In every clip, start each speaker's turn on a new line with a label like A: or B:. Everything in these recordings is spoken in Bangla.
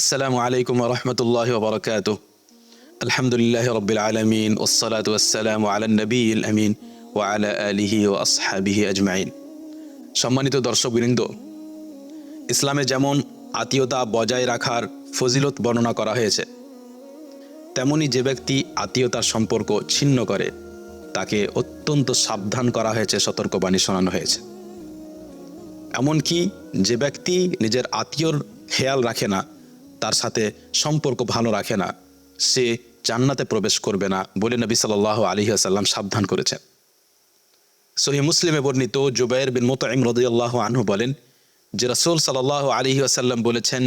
A: আসসালামু আলাইকুম রহমতুল্লাহ বরকাত আলহামদুলিল্লাহ রবিল আলমিন ওসলাত ওয়াসালাম আলান নবীল আমিন ও আলা আলিহি ও আসহাবিহি আজমাইন। সম্মানিত দর্শকবৃন্দ, ইসলামে যেমন আত্মীয়তা বজায় রাখার ফজিলত বর্ণনা করা হয়েছে, তেমনি যে ব্যক্তি আত্মীয়তার সম্পর্ক ছিন্ন করে, তাকে অত্যন্ত সাবধান করা হয়েছে, সতর্কবাণী শোনানো হয়েছে। এমনকি যে ব্যক্তি নিজের আত্মীয়র খেয়াল রাখে না তার সাথে সম্পর্ক ভালো রাখে না। সে জান্নাতে প্রবেশ করবে না বলে নবী সাল আলী আসাল্লাম সাবধান করেছেন। সহি মুসলিমে বর্ণিত জুবাইর বিন মোতাইম রদিয়াল্লাহ আনহু বলেন যে রসুল সাল্লাহ আলী আসাল্লাম বলেছেন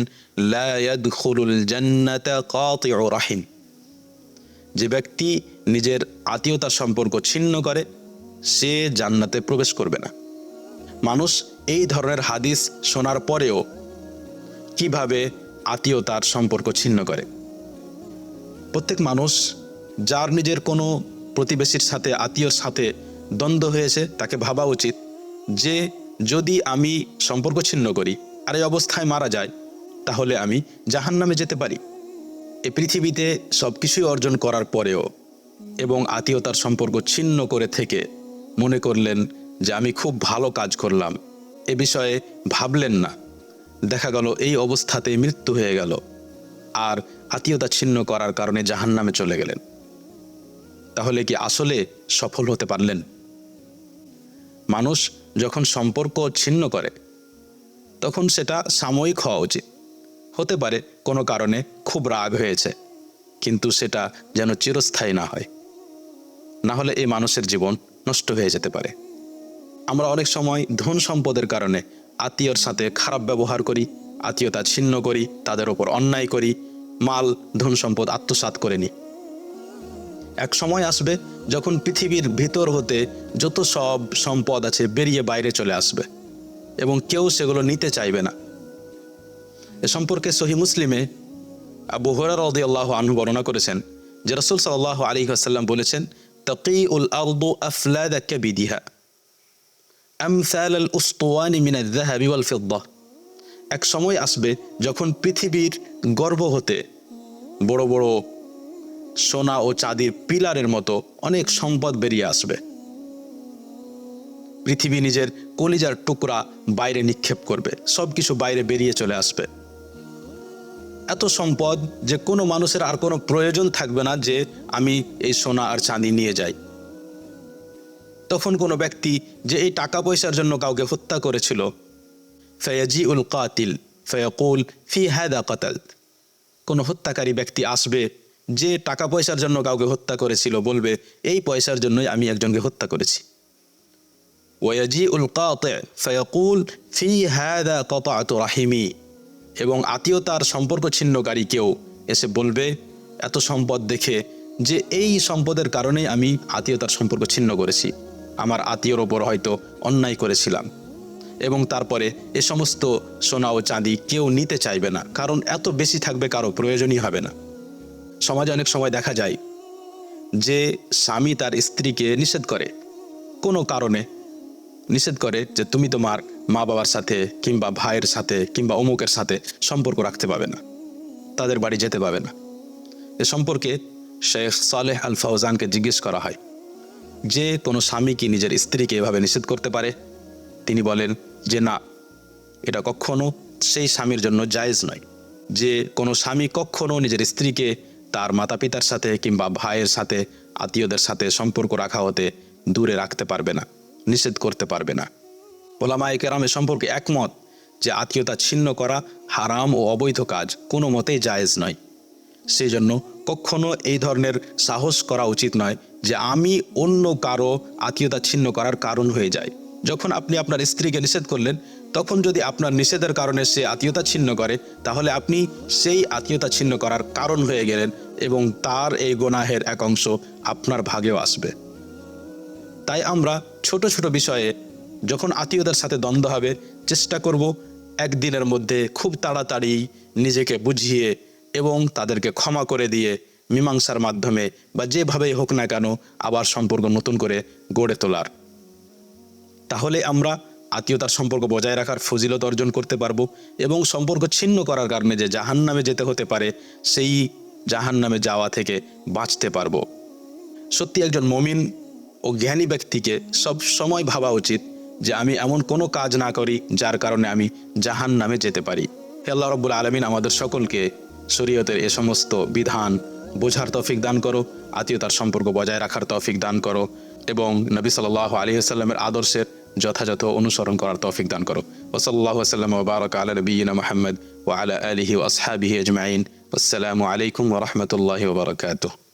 A: রাহিম। যে ব্যক্তি নিজের আত্মীয়তার সম্পর্ক ছিন্ন করে, সে জান্নাতে প্রবেশ করবে না। মানুষ এই ধরনের হাদিস শোনার পরেও কীভাবে আত্মীয়তার সম্পর্ক ছিন্ন করে। প্রত্যেক মানুষ যার নিজের কোনো প্রতিবেশীর সাথে, আত্মীয়র সাথে দ্বন্দ্ব হয়েছে, তাকে ভাবা উচিত যে যদি আমি সম্পর্ক ছিন্ন করি আর এই অবস্থায় মারা যায়, তাহলে আমি জাহান্নামে যেতে পারি। এ পৃথিবীতে সব কিছুই অর্জন করার পরেও এবং আত্মীয়তার সম্পর্ক ছিন্ন করে থেকে মনে করলেন যে আমি খুব ভালো কাজ করলাম। এ বিষয়ে ভাবলেন না। দেখা গেল এই অবস্থাতে মৃত্যু হয়ে গেল আর আত্মীয়তা ছিন্ন করার কারণে জাহান্নামে চলে গেলেন। তাহলে কি আসলে সফল হতে পারলেন? মানুষ যখন সম্পর্ক ছিন্ন করে, তখন সেটা সাময়িক হওয়া উচিত। হতে পারে কোনো কারণে খুব রাগ হয়েছে, কিন্তু সেটা যেন চিরস্থায়ী না হয়। না হলে এই মানুষের জীবন নষ্ট হয়ে যেতে পারে। আমরা অনেক সময় ধন সম্পদের কারণে আত্মীয়র সাথে খারাপ ব্যবহার করি, আত্মীয়তা ছিন্ন করি, তাদের ওপর অন্যায় করি, মাল, ধন সম্পদ আত্মসাৎ করে নিই এক সময় আসবে যখন পৃথিবীর ভিতর হতে যত সব সম্পদ আছে বেরিয়ে বাইরে চলে আসবে এবং কেউ সেগুলো নিতে চাইবে না। এ সম্পর্কে সহি মুসলিমে আবু হরার রদি আল্লাহ আনহু বর্ণনা করেছেন যে রসুল সাল্লাহ আলী আসাল্লাম বলেছেন তকি উল আলবু আফলাদ বিদিহা। আমসাল উস্তুয়ানি মিনা জাহাবি ওয়াল ফিদ্দাহ এক সময় আসবে যখন পৃথিবীর গর্ব হতে বড় বড় সোনা ও চাঁদির পিলারের মতো অনেক সম্পদ বেরিয়ে আসবে। পৃথিবী নিজের কলিজার টুকরা বাইরে নিক্ষেপ করবে সব কিছু বাইরে বেরিয়ে চলে আসবে। এত সম্পদ যে কোনো মানুষের আর কোনো প্রয়োজন থাকবে না যে আমি এই সোনা আর চাঁদি নিয়ে যাই। তখন কোনো ব্যক্তি যে এই টাকা পয়সার জন্য কাউকে হত্যা করেছিল। ফয়াজি উল কাতিল, ফয়াকুল, ফি হায়দা কাতাল। কোনো হত্যাকারী ব্যক্তি আসবে, যে টাকা পয়সার জন্য কাউকে হত্যা করেছিল, বলবে, এই পয়সার জন্যই আমি একজনকে হত্যা করেছি। ওয়াজি উল কাতে, ফয়াকুল, ফি হায়দা কত রাহিমি। এবং আত্মীয়তার সম্পর্ক ছিন্নকারী কেউ এসে বলবে, এত সম্পদ দেখে যে এই সম্পদের কারণেই আমি আত্মীয়তার সম্পর্ক ছিন্ন করেছি। আমার আত্মীয়র ওপর হয়তো অন্যায় করেছিলাম। এবং তারপরে এ সমস্ত সোনা ও চাঁদি কেউ নিতে চাইবে না, কারণ এত বেশি থাকবে কারও, প্রয়োজনই হবে না। সমাজে অনেক সময় দেখা যায় যে স্বামী তার স্ত্রীকে নিষেধ করে। কোনো কারণে নিষেধ করে যে তুমি তোমার মা বাবার সাথে কিংবা ভাইয়ের সাথে কিংবা অমুকের সাথে সম্পর্ক রাখতে পাবে না, তাদের বাড়ি যেতে পাবে না। এ সম্পর্কে শেখ সালেহ আল ফাউজানকে জিজ্ঞেস করা হয়। যে কোনো স্বামী কি নিজের স্ত্রীকে এভাবে নিষেধ করতে পারে। তিনি বলেন যে, না, এটা কখনো সেই স্বামীর জন্য জায়েজ নয়। যে কোনো স্বামী কখনো নিজের স্ত্রীকে তার মাতা পিতার সাথে কিংবা ভাইয়ের সাথে, আত্মীয়দের সাথে সম্পর্ক রাখা হতে দূরে রাখতে পারবে না, নিষেধ করতে পারবে না। ওলামায় কেরামে সম্পর্কে একমত যে, আত্মীয়তা ছিন্ন করা হারাম ও অবৈধ কাজ কোনো মতেই জায়েজ নয়। সেই জন্য কখনো এই ধরনের সাহস করা উচিত নয় যে আমি অন্য কারও আত্মীয়তা ছিন্ন করার কারণ হয়ে যায়। যখন আপনি আপনার স্ত্রীকে নিষেধ করলেন, তখন যদি আপনার নিষেধের কারণে সে আত্মীয়তা ছিন্ন করে, তাহলে আপনি সেই আত্মীয়তা ছিন্ন করার কারণ হয়ে গেলেন এবং তার এই গোনাহের এক অংশ আপনার ভাগেও আসবে। তাই আমরা ছোট ছোট বিষয়ে যখন আত্মীয়দের সাথে দ্বন্দ্ব হবে, চেষ্টা করব একদিনের মধ্যে খুব তাড়াতাড়ি নিজেকে বুঝিয়ে এবং তাদেরকে ক্ষমা করে দিয়ে মীমাংসার মাধ্যমে বা যেভাবেই হোক না কেন আবার সম্পর্ক নতুন করে গড়ে তোলার। তাহলে আমরা আত্মীয়তার সম্পর্ক বজায় রাখার ফজিলত অর্জন করতে পারব এবং সম্পর্ক ছিন্ন করার কারণে যে জাহান নামে যেতে হতে পারে, সেই জাহান নামে যাওয়া থেকে বাঁচতে পারব। সত্যি একজন মমিন ও জ্ঞানী ব্যক্তিকে সব সময় ভাবা উচিত যে আমি এমন কোনো কাজ না করি যার কারণে আমি জাহান নামে যেতে পারি। আল্লাহ রব্বুল আলমিন আমাদের সকলকে শরীয়তের এ সমস্ত বিধান বোঝার তৌফিক দান করো, আত্মীয়তার সম্পর্ক বজায় রাখার তৌফিক দান করো এবং নবী সাল্লাহ আলী আসাল্লামের আদর্শের যথাযথ অনুসরণ করার তৌফিক দান করো। ওসল্লাহ সাল্লাম ওবারক আল নবীন মোহাম্মদ ও আলা আলহি ওসহাবিহি আজমাইন। আসসালামু আলাইকুম ওরহমতুল্লাহ ওবরাকাতুহ